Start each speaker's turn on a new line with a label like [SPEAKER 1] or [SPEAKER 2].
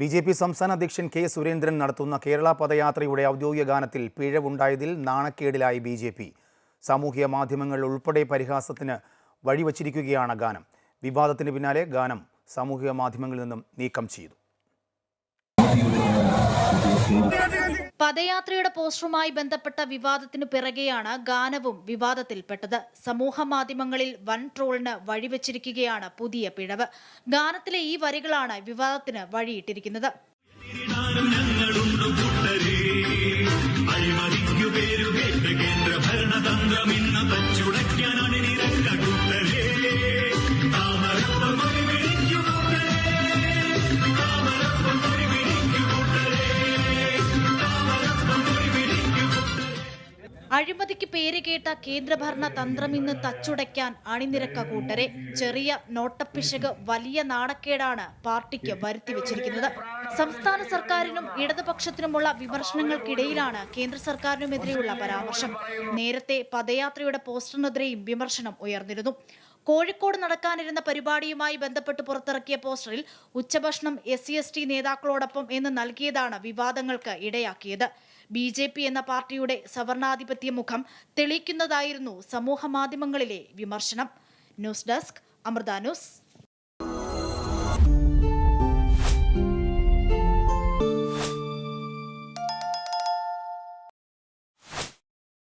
[SPEAKER 1] B J P സംസ്ഥാന അധ്യക്ഷൻ K Surendran നടത്തുന്ന കേരള പദയാത്രയുടെ ഔദ്യോഗിക ഗാനത്തിൽ പിഴവുണ്ടായതിൽ നാണക്കേടിലായി ബി ജെ പി. സാമൂഹ്യ മാധ്യമങ്ങൾ ഉൾപ്പെടെ പരിഹാസത്തിന് വഴിവച്ചിരിക്കുകയാണ് ഗാനം. വിവാദത്തിന് പിന്നാലെ ഗാനം സാമൂഹിക മാധ്യമങ്ങളിൽ നിന്നും നീക്കം ചെയ്തു.
[SPEAKER 2] പദയാത്രയുടെ പോസ്റ്ററുമായി ബന്ധപ്പെട്ട വിവാദത്തിനു പിറകെയാണ് ഗാനവും വിവാദത്തിൽപ്പെട്ടത്. സമൂഹ മാധ്യമങ്ങളിൽ വൻ ട്രോളിന് വഴിവെച്ചിരിക്കുകയാണ് പുതിയ പിഴവ്. ഗാനത്തിലെ ഈ വരികളാണ് വിവാദത്തിന് വഴിയിട്ടിരിക്കുന്നത്. അഴിമതിക്ക് പേര് കേട്ട കേന്ദ്രഭരണ തന്ത്രം ഇന്ന് തച്ചുടയ്ക്കാൻ അണിനിരക്ക കൂട്ടരെ. ചെറിയ നോട്ടപ്പിശക് വലിയ നാണക്കേടാണ് പാർട്ടിക്ക് വരുത്തിവെച്ചിരിക്കുന്നത് സംസ്ഥാന സർക്കാരിനും ഇടതുപക്ഷത്തിനുമുള്ള വിമർശനങ്ങൾക്കിടയിലാണ് കേന്ദ്ര സർക്കാരിനുമെതിരെയുള്ള പരാമർശം. നേരത്തെ പദയാത്രയുടെ പോസ്റ്ററിനെതിരെയും വിമർശനം ഉയർന്നിരുന്നു. കോഴിക്കോട് നടക്കാനിരുന്ന പരിപാടിയുമായി ബന്ധപ്പെട്ട് പുറത്തിറക്കിയ പോസ്റ്ററിൽ ഉച്ചഭക്ഷണം എസ് സി എസ് ടി നേതാക്കളോടൊപ്പം എന്ന് നൽകിയതാണ് വിവാദങ്ങൾക്ക് ഇടയാക്കിയത്. ബി ജെ പി എന്ന പാർട്ടിയുടെ സവർണാധിപത്യ മുഖം തെളിയിക്കുന്നതായിരുന്നു സമൂഹ മാധ്യമങ്ങളിലെ വിമർശനം. News desk Amrita news.